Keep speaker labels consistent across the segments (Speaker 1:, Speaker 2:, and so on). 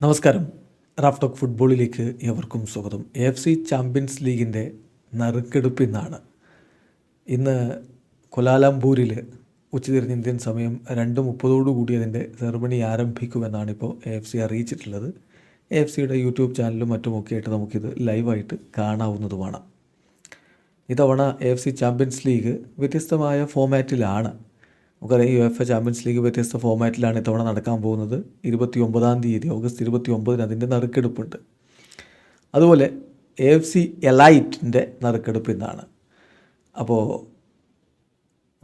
Speaker 1: നമസ്കാരം. Raf talk ഫുട്ബോളിലേക്ക് ഏവർക്കും സ്വാഗതം. എഫ് സി ചാമ്പ്യൻസ് ലീഗിന്റെ നറുക്കെടുപ്പ് ഇന്നാണ്. ഇന്ന് കൊലാലംപൂരിൽ ഉച്ചതിരിഞ്ഞ് ഇന്ത്യൻ സമയം രണ്ട് മുപ്പതോടുകൂടി അതിന്റെ സെറമണി ആരംഭിക്കുമെന്നാണ് ഇപ്പോൾ എഫ് സി അറിയിച്ചിട്ടുള്ളത്. എഫ് സിയുടെ യൂട്യൂബ് ചാനലും മറ്റുമൊക്കെ ആയിട്ട് നമുക്കിത് ലൈവായിട്ട് കാണാവുന്നതുമാണ്. ഇതവണ എഫ് സി ചാമ്പ്യൻസ് ലീഗ് വ്യത്യസ്തമായ ഫോമാറ്റിലാണ് നമുക്കറിയാം U F A champions league വ്യത്യസ്ത ഫോമാറ്റിലാണ് ഇത്തവണ നടക്കാൻ പോകുന്നത്. ഇരുപത്തി ഒമ്പതാം തീയതി ഓഗസ്റ്റ് ഇരുപത്തി ഒമ്പതിന് അതിന്റെ നറുക്കെടുപ്പുണ്ട്. അതുപോലെ എ എഫ് സി എലൈറ്റിന്റെ നറുക്കെടുപ്പ് ഇന്നാണ്. അപ്പോൾ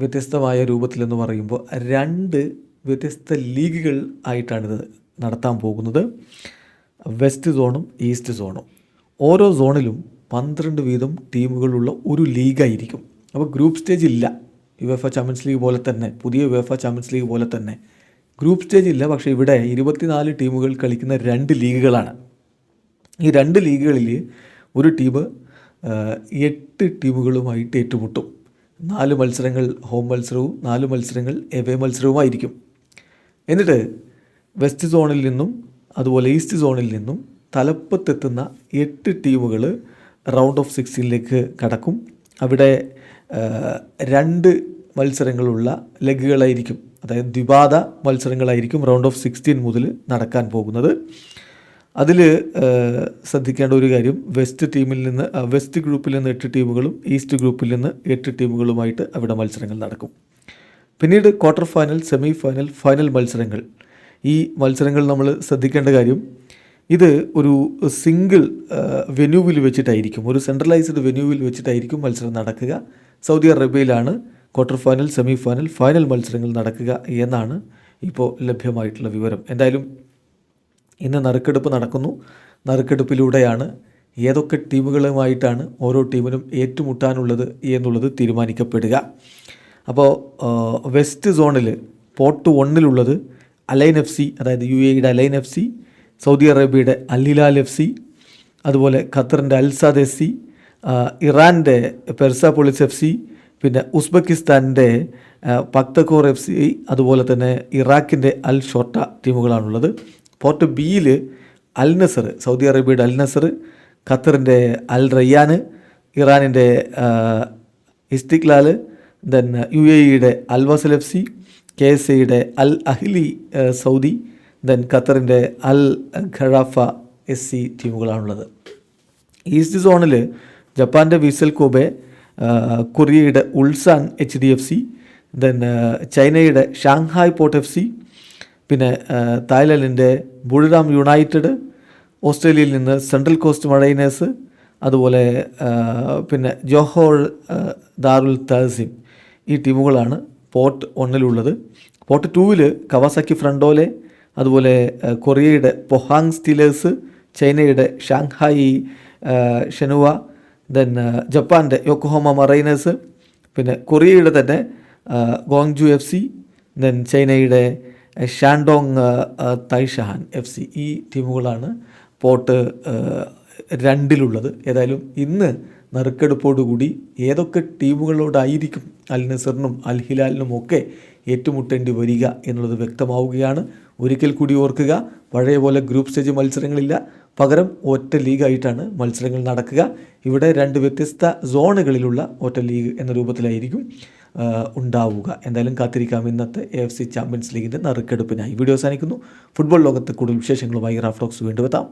Speaker 1: വ്യത്യസ്തമായ രൂപത്തിലെന്ന് പറയുമ്പോൾ രണ്ട് വ്യത്യസ്ത ലീഗുകൾ ആയിട്ടാണിത് നടത്താൻ പോകുന്നത്. വെസ്റ്റ് സോണും ഈസ്റ്റ് സോണും ഓരോ സോണിലും പന്ത്രണ്ട് വീതം ടീമുകളുള്ള ഒരു ലീഗായിരിക്കും. അപ്പോൾ ഗ്രൂപ്പ് സ്റ്റേജ് ഇല്ല. U F A champions league പോലെ തന്നെ പുതിയ U F A champions league പോലെ തന്നെ. ഗ്രൂപ്പ് സ്റ്റേജ് ഇല്ല പക്ഷേ ഇവിടെ ഇരുപത്തിനാല് ടീമുകൾ കളിക്കുന്ന രണ്ട് ലീഗുകളാണ്. ഈ രണ്ട് ലീഗുകളിൽ ഒരു ടീം എട്ട് ടീമുകളുമായിട്ട് ഏറ്റുമുട്ടും. നാല് മത്സരങ്ങൾ ഹോം മത്സരവും നാല് മത്സരങ്ങൾ എവേ മത്സരവുമായിരിക്കും. എന്നിട്ട് വെസ്റ്റ് സോണിൽ നിന്നും അതുപോലെ ഈസ്റ്റ് സോണിൽ നിന്നും തലപ്പത്തെത്തുന്ന എട്ട് ടീമുകൾ റൗണ്ട് ഓഫ് സിക്സ്റ്റീനിലേക്ക് കടക്കും. അവിടെ രണ്ട് മത്സരങ്ങളുള്ള ലെഗുകളായിരിക്കും അതായത് ദ്വിപാദ മത്സരങ്ങളായിരിക്കും റൗണ്ട് ഓഫ് സിക്സ്റ്റീൻ മുതൽ നടക്കാൻ പോകുന്നത്. അതിൽ ശ്രദ്ധിക്കേണ്ട ഒരു കാര്യം വെസ്റ്റ് ടീമിൽ നിന്ന് വെസ്റ്റ് ഗ്രൂപ്പിൽ നിന്ന് എട്ട് ടീമുകളും ഈസ്റ്റ് ഗ്രൂപ്പിൽ നിന്ന് എട്ട് ടീമുകളുമായിട്ട് അവിടെ മത്സരങ്ങൾ നടക്കും. പിന്നീട് quarter final semi final final മത്സരങ്ങൾ. ഈ മത്സരങ്ങൾ നമ്മൾ ശ്രദ്ധിക്കേണ്ട കാര്യം ഇത് ഒരു സിംഗിൾ വെന്യൂവിൽ വെച്ചിട്ടായിരിക്കും. ഒരു സെൻട്രലൈസ്ഡ് വെന്യൂവിൽ വെച്ചിട്ടായിരിക്കും മത്സരം നടക്കുക. Saudi അറേബ്യയിലാണ് quarter final semi final final മത്സരങ്ങൾ നടക്കുക എന്നാണ് ഇപ്പോൾ ലഭ്യമായിട്ടുള്ള വിവരം. എന്തായാലും ഇന്ന് നറുക്കെടുപ്പ് നടക്കുന്നു. നറുക്കെടുപ്പിലൂടെയാണ് ഏതൊക്കെ ടീമുകളുമായിട്ടാണ് ഓരോ ടീമിനും ഏറ്റുമുട്ടാനുള്ളത് എന്നുള്ളത് തീരുമാനിക്കപ്പെടുക. അപ്പോൾ വെസ്റ്റ് സോണിൽ പോർട്ട് ഒന്നിലുള്ളത് അലൈൻ എഫ് സി അതായത് യു എയുടെ Al Ain F C Saudi അറേബ്യയുടെ അൽ ഹിലാൽ എഫ് സി അതുപോലെ ഖത്തറിന്റെ അൽസാദ് എഫ് സി ഇറാന്റെ പെർസാപോളിസ് എഫ് സി പിന്നെ ഉസ്ബെക്കിസ്ഥാന്റെ പക്തകോർ എഫ് സി അതുപോലെ തന്നെ ഇറാഖിന്റെ അൽ ഷോട്ട ടീമുകളാണുള്ളത്. പോർട്ട് ബിയിൽ അൽ നസർ സൗദി അറേബ്യയുടെ അൽ നസർ ഖത്തറിന്റെ അൽ റയ്യാൻ ഇറാനിന്റെ ഇസ്തിക്ലാൽ ദെൻ യു എ ഇയുടെ Al Wasl F C K S എയുടെ അൽ അഹ്ലി സൗദി ദെൻ ഖത്തറിന്റെ അൽ ഖഴാഫ എസ് സി ടീമുകളാണുള്ളത്. ഈസ്റ്റ് സോണിൽ ജപ്പാന്റെ വിസൽ കോബെ കൊറിയയുടെ Ulsan H D F C then ചൈനയുടെ ഷാങ്ഹായ് പോർട്ട് എഫ് സി പിന്നെ തായ്ലൻഡിന്റെ ബുഴുറാം യുണൈറ്റഡ് ഓസ്ട്രേലിയയിൽ നിന്ന് സെൻട്രൽ കോസ്റ്റ് മറൈനേഴ്സ് അതുപോലെ പിന്നെ ജോഹോൾ ദാറുൽ തഹസിം ഈ ടീമുകളാണ് പോർട്ട് ഒന്നിലുള്ളത് പോർട്ട് ടൂവിൽ കവാസാക്കി ഫ്രണ്ടോലെ അതുപോലെ കൊറിയയുടെ പൊഹാങ് സ്റ്റീലേഴ്സ് ചൈനയുടെ ഷാങ്ഹായി ഷെനുവ ദെൻ ജപ്പാന്റെ യോക്കോഹോമ മറൈനേഴ്സ് പിന്നെ കൊറിയയുടെ തന്നെ ഗോങ്ജു എഫ് സി ദെൻ ചൈനയുടെ ഷാൻഡോങ് തൈഷഹാൻ എഫ് സി ഈ ടീമുകളാണ് പോട്ട് രണ്ടിലുള്ളത്. ഏതായാലും ഇന്ന് നറുക്കെടുപ്പോടുകൂടി ഏതൊക്കെ ടീമുകളോടായിരിക്കും അൽ നസറിനും അൽ ഹിലാലിനും ഒക്കെ ഏറ്റുമുട്ടേണ്ടി വരിക എന്നുള്ളത് വ്യക്തമാവുകയാണ്. ഒരിക്കൽ കൂടി ഓർക്കുക പഴയ പോലെ ഗ്രൂപ്പ് സ്റ്റേജ് മത്സരങ്ങളില്ല. പകരം ഒറ്റ ലീഗായിട്ടാണ് മത്സരങ്ങൾ നടക്കുക. ഇവിടെ രണ്ട് വ്യത്യസ്ത സോണുകളിലുള്ള ഒറ്റ ലീഗ് എന്ന രൂപത്തിലായിരിക്കും ഉണ്ടാവുക. എന്തായാലും കാത്തിരിക്കാം ഇന്നത്തെ എ എഫ് സി ചാമ്പ്യൻസ് ലീഗിന്റെ നറുക്കെടുപ്പിനായി. വീഡിയോ അവസാനിക്കുന്നു. ഫുട്ബോൾ ലോകത്ത് കൂടുതൽ വിശേഷങ്ങളുമായി റാഫ്റ്റോക്സ് വീണ്ടും എത്താം.